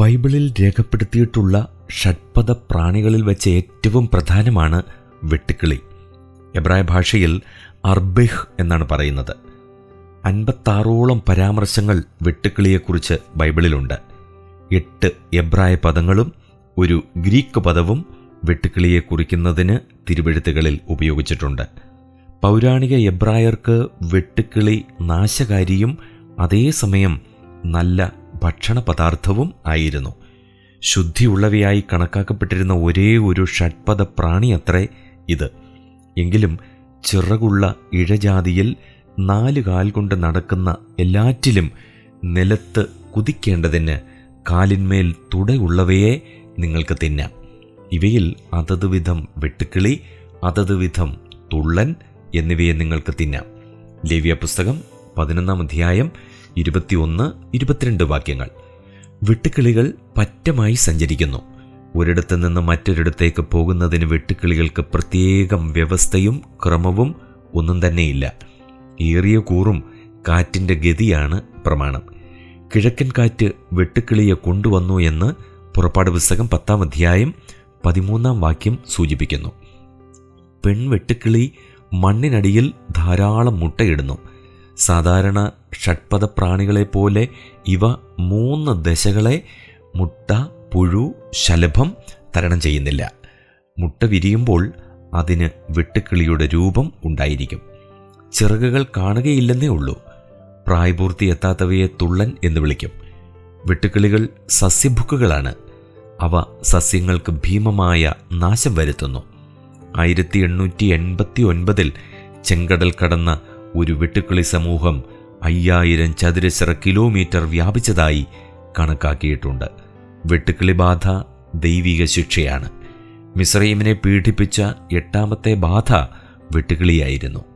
ബൈബിളിൽ രേഖപ്പെടുത്തിയിട്ടുള്ള ഷഡ്പദ പ്രാണികളിൽ വെച്ച് ഏറ്റവും പ്രധാനമാണ് വെട്ടുക്കിളി. എബ്രായ ഭാഷയിൽ അർബെഹ് എന്നാണ് പറയുന്നത്. അൻപത്താറോളം പരാമർശങ്ങൾ വെട്ടുക്കിളിയെക്കുറിച്ച് ബൈബിളിലുണ്ട്. എട്ട് എബ്രായ പദങ്ങളും ഒരു ഗ്രീക്ക് പദവും വെട്ടുക്കിളിയെ കുറിക്കുന്നതിന് തിരുവെഴുത്തുകളിൽ ഉപയോഗിച്ചിട്ടുണ്ട്. പൗരാണിക എബ്രായർക്ക് വെട്ടുക്കിളി നാശകാരിയും അതേസമയം നല്ല ഭക്ഷണ പദാർത്ഥവും ആയിരുന്നു. ശുദ്ധിയുള്ളവയായി കണക്കാക്കപ്പെട്ടിരുന്ന ഒരേ ഒരു ഷഡ്പദ പ്രാണിയത്രേ ഇത്. എങ്കിലും ചിറകുള്ള ഇഴജാതിയിൽ നാല് കാൽ കൊണ്ട് നടക്കുന്ന എല്ലാറ്റിലും നിലത്ത് കുതിക്കേണ്ടതിന് കാലിന്മേൽ തുടയുള്ളവയെ നിങ്ങൾക്ക് തിന്നാം. ഇവയിൽ അതത് വിധം വെട്ടുക്കിളി അതത് വിധം തുള്ളൻ എന്നിവയെ നിങ്ങൾക്ക് തിന്നാം. ലേവ്യ പുസ്തകം പതിനൊന്നാം അധ്യായം ഇരുപത്തിയൊന്ന് ഇരുപത്തിരണ്ട് വാക്യങ്ങൾ. വെട്ടുക്കിളികൾ പറ്റമായി സഞ്ചരിക്കുന്നു. ഒരിടത്തു നിന്ന് മറ്റൊരിടത്തേക്ക് പോകുന്നതിന് വെട്ടുക്കിളികൾക്ക് പ്രത്യേകം വ്യവസ്ഥയും ക്രമവും ഒന്നും തന്നെയില്ല. ഏറിയ കൂറും കാറ്റിന്റെ ഗതിയാണ് പ്രമാണം. കിഴക്കൻ കാറ്റ് വെട്ടുക്കിളിയെ കൊണ്ടുവന്നു എന്ന് പുറപ്പാട് പുസ്തകം പത്താം അധ്യായം പതിമൂന്നാം വാക്യം സൂചിപ്പിക്കുന്നു. പെൺവെട്ടുക്കിളി മണ്ണിനടിയിൽ ധാരാളം മുട്ടയിടുന്നു. സാധാരണ ഷഡ്പദ പ്രാണികളെപ്പോലെ ഇവ മൂന്ന് ദശകളെ മുട്ട പുഴു ശലഭം തരണം ചെയ്യുന്നില്ല. മുട്ട വിരിയുമ്പോൾ അതിന് വെട്ടുക്കിളിയുടെ രൂപം ഉണ്ടായിരിക്കും. ചിറകുകൾ കാണുകയില്ലെന്നേ ഉള്ളൂ. പ്രായപൂർത്തി എത്താത്തവയെ തുള്ളൻ എന്ന് വിളിക്കും. വെട്ടുക്കിളികൾ സസ്യഭുക്കുകളാണ്. അവ സസ്യങ്ങൾക്ക് ഭീമമായ നാശം വരുത്തുന്നു. ആയിരത്തി എണ്ണൂറ്റി എൺപത്തി ഒൻപതിൽ ചെങ്കടൽ കടന്ന ഒരു വെട്ടുക്കിളി സമൂഹം അയ്യായിരം ചതുരശ്ര കിലോമീറ്റർ വ്യാപിച്ചതായി കണക്കാക്കിയിട്ടുണ്ട്. വെട്ടുക്കിളി ബാധ ദൈവിക ശിക്ഷയാണ്. മിസ്രൈമിനെ പീഡിപ്പിച്ച എട്ടാമത്തെ ബാധ വെട്ടുകിളിയായിരുന്നു